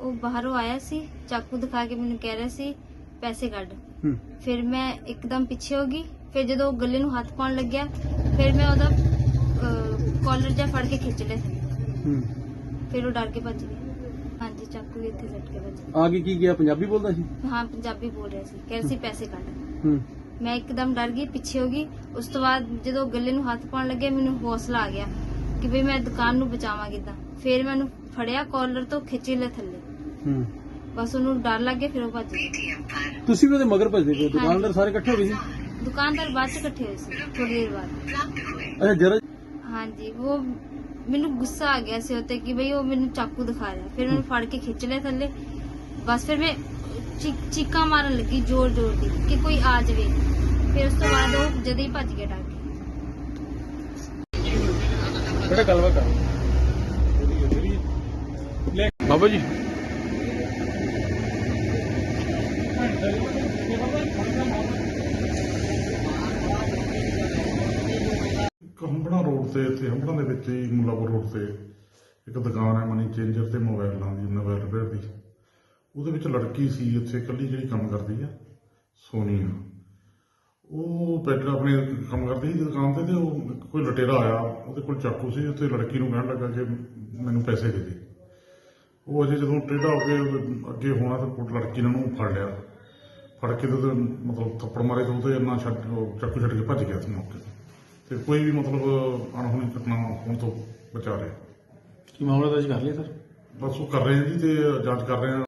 ਉਹ ਬਾਹਰੋਂ ਆਇਆ ਸੀ ਚਾਕੂ ਦਿਖਾ ਕੇ ਮੈਨੂੰ ਕਹਿ ਰਿਹਾ ਸੀ ਪੈਸੇ ਕੱਢ। ਹੂੰ। ਫਿਰ ਮੈਂ ਇੱਕਦਮ ਪਿੱਛੇ ਹੋ ਗਈ ਫਿਰ ਜਦੋਂ ਉਹ ਗੱਲੇ ਨੂੰ ਹੱਥ ਪਾਉਣ ਲੱਗਿਆ ਫਿਰ ਮੈਂ ਉਹਦਾ ਕਾਲਰ ਜਿਹਾ ਫੜ ਕੇ ਖਿੱਚ ਲਿਆ। ਸੀ। ਹੂੰ। ਫਿਰ ਉਹ ਡਰ ਕੇ ਭੱਜ ਗਿਆ। ਹਾਂਜੀ ਚਾਕੂ ਵੀ ਇੱਥੇ ਸੱਟ ਕੇ ਭੱਜ ਆ ਕੇ ਕੀ ਗਿਆ? ਪੰਜਾਬੀ ਬੋਲਦਾ ਸੀ? ਗਿਆ ਹਾਂ ਪੰਜਾਬੀ ਬੋਲ ਰਿਹਾ ਸੀ। ਕਹਿ ਰਿਹਾ ਸੀ ਪੈਸੇ ਕੱਢ। ਹੂੰ। ਮੈਂ ਇੱਕਦਮ ਡਰ ਗਈ ਪਿੱਛੇ ਹੋ ਗਈ। ਉਸ ਤੋਂ ਬਾਅਦ ਜਦੋਂ ਗੱਲੇ ਨੂੰ ਹੱਥ ਪਾਉਣ ਲੱਗਿਆ ਮੈਨੂੰ ਹੌਸਲਾ ਆ ਗਿਆ ਕਿ ਵੀ ਮੈਂ ਦੁਕਾਨ ਨੂੰ ਬਚਾਵਾਂ ਕਿੱਦਾਂ ਫਿਰ ਮੈਨੂੰ ਫੜਿਆ ਕਾਲਰ ਤੋਂ ਖਿੱਚ ਲਿਆ ਥੱਲੇ। ਹੂੰ। ਬਸ ਉਹਨੂੰ ਡਰ ਲੱਗ ਗਿਆ ਫਿਰ ਉਹ ਭੱਜ ਗਿਆ। ਤੁਸੀਂ ਵੀ ਉਹਦੇ ਮਗਰ ਭੱਜਦੇ ਪਏ ਦੁਕਾਨਦਾਰ ਸਾਰੇ ਇਕੱਠੇ ਹੋ ਗਏ ਸੀ? ਦੁਕਾਨਦਾਰ ਬਾਅਦ ਚ ਇਕੱਠੇ ਹੋਏ ਸੀ ਥੋੜੀ ਦੇਰ ਬਾਅਦ। ਅੱਛਾ ਜਰਾ ਹਾਂਜੀ ਉਹ ਮੈਨੂੰ ਗੁੱਸਾ ਆ ਗਿਆ ਸੀ ਉੱਤੇ ਕਿ ਬਈ ਉਹ ਮੈਨੂੰ ਚਾਕੂ ਦਿਖਾ ਰਿਹਾ। ਫਿਰ ਉਹਨੂੰ ਫੜ ਕੇ ਖਿੱਚ ਲਿਆ ਥੱਲੇ। ਬਸ ਫਿਰ ਮੈਂ ਚੀਕਾਂ ਮਾਰਨ ਲੱਗੀ ਜ਼ੋਰ ਜ਼ੋਰ ਦੀ ਕਿ ਕੋਈ ਆ ਜਾਵੇ। ਫਿਰ ਉਸ ਤੋਂ ਬਾਅਦ ਉਹ ਜਦੇ ਹੀ ਭੱਜ ਗਿਆ ਡਰ ਕੇ ਬੇਟਾ ਗੱਲਬਾਤ ਕਰ। ਬਾਬਾ ਜੀ। ਹੰਬੜਾ ਰੋਡ ਤੇ ਇੱਥੇ ਹੰਬੜਾ ਦੇ ਵਿੱਚ ਹੀ ਮੁੱਲਾਪੁਰ ਰੋਡ ਤੇ ਇੱਕ ਦੁਕਾਨ ਹੈ ਮਨੀ ਚੇਂਜਰ ਤੇ ਮੋਬਾਈਲਾਂ ਦੀ ਮੋਬਾਈਲ ਰਿਪੇਅਰ ਦੀ। ਉਹਦੇ ਵਿੱਚ ਲੜਕੀ ਸੀ ਇੱਥੇ ਇਕੱਲੀ ਜਿਹੜੀ ਕੰਮ ਕਰਦੀ ਆ ਸੋਨੀਆ। ਉਹ ਪੈਟਰ ਆਪਣੇ ਕੰਮ ਕਰਦੀ ਸੀ ਦੁਕਾਨ ਤੇ ਤੇ ਉਹ ਕੋਈ ਲਟੇਰਾ ਆਇਆ ਉਹਦੇ ਕੋਲ ਚਾਕੂ ਸੀ ਉੱਥੇ ਲੜਕੀ ਨੂੰ ਕਹਿਣ ਲੱਗਾ ਕਿ ਮੈਨੂੰ ਪੈਸੇ ਦੇ ਦੇ। ਉਹ ਅਜੇ ਜਦੋਂ ਟੇਢਾ ਹੋ ਕੇ ਅੱਗੇ ਹੋਣਾ ਤਾਂ ਕੋਲ ਲੜਕੀ ਨੇ ਉਹਨੂੰ ਫੜ ਲਿਆ। ਫੜ ਕੇ ਤੇ ਮਤਲਬ ਥੱਪੜ ਮਾਰੇ ਤੇ ਉਹਦੇ ਇੰਨਾ ਛੱਡ ਚਾਕੂ ਛੱਡ ਕੇ ਭੱਜ ਗਿਆ ਸੀ ਮੌਕੇ ਤੇ। ਤੇ ਕੋਈ ਵੀ ਮਤਲਬ ਅਣਹੋਣੀ ਘਟਨਾ ਹੋਣ ਤੋਂ ਬਚਾ ਰਿਹਾ। ਕੀ ਮਾਮਲਾ ਦਰਜ ਕਰ ਲਿਆ ਸਰ? ਬਸ ਉਹ ਕਰ ਰਹੇ ਜੀ ਤੇ ਜਾਂਚ ਕਰ ਰਹੇ ਹਾਂ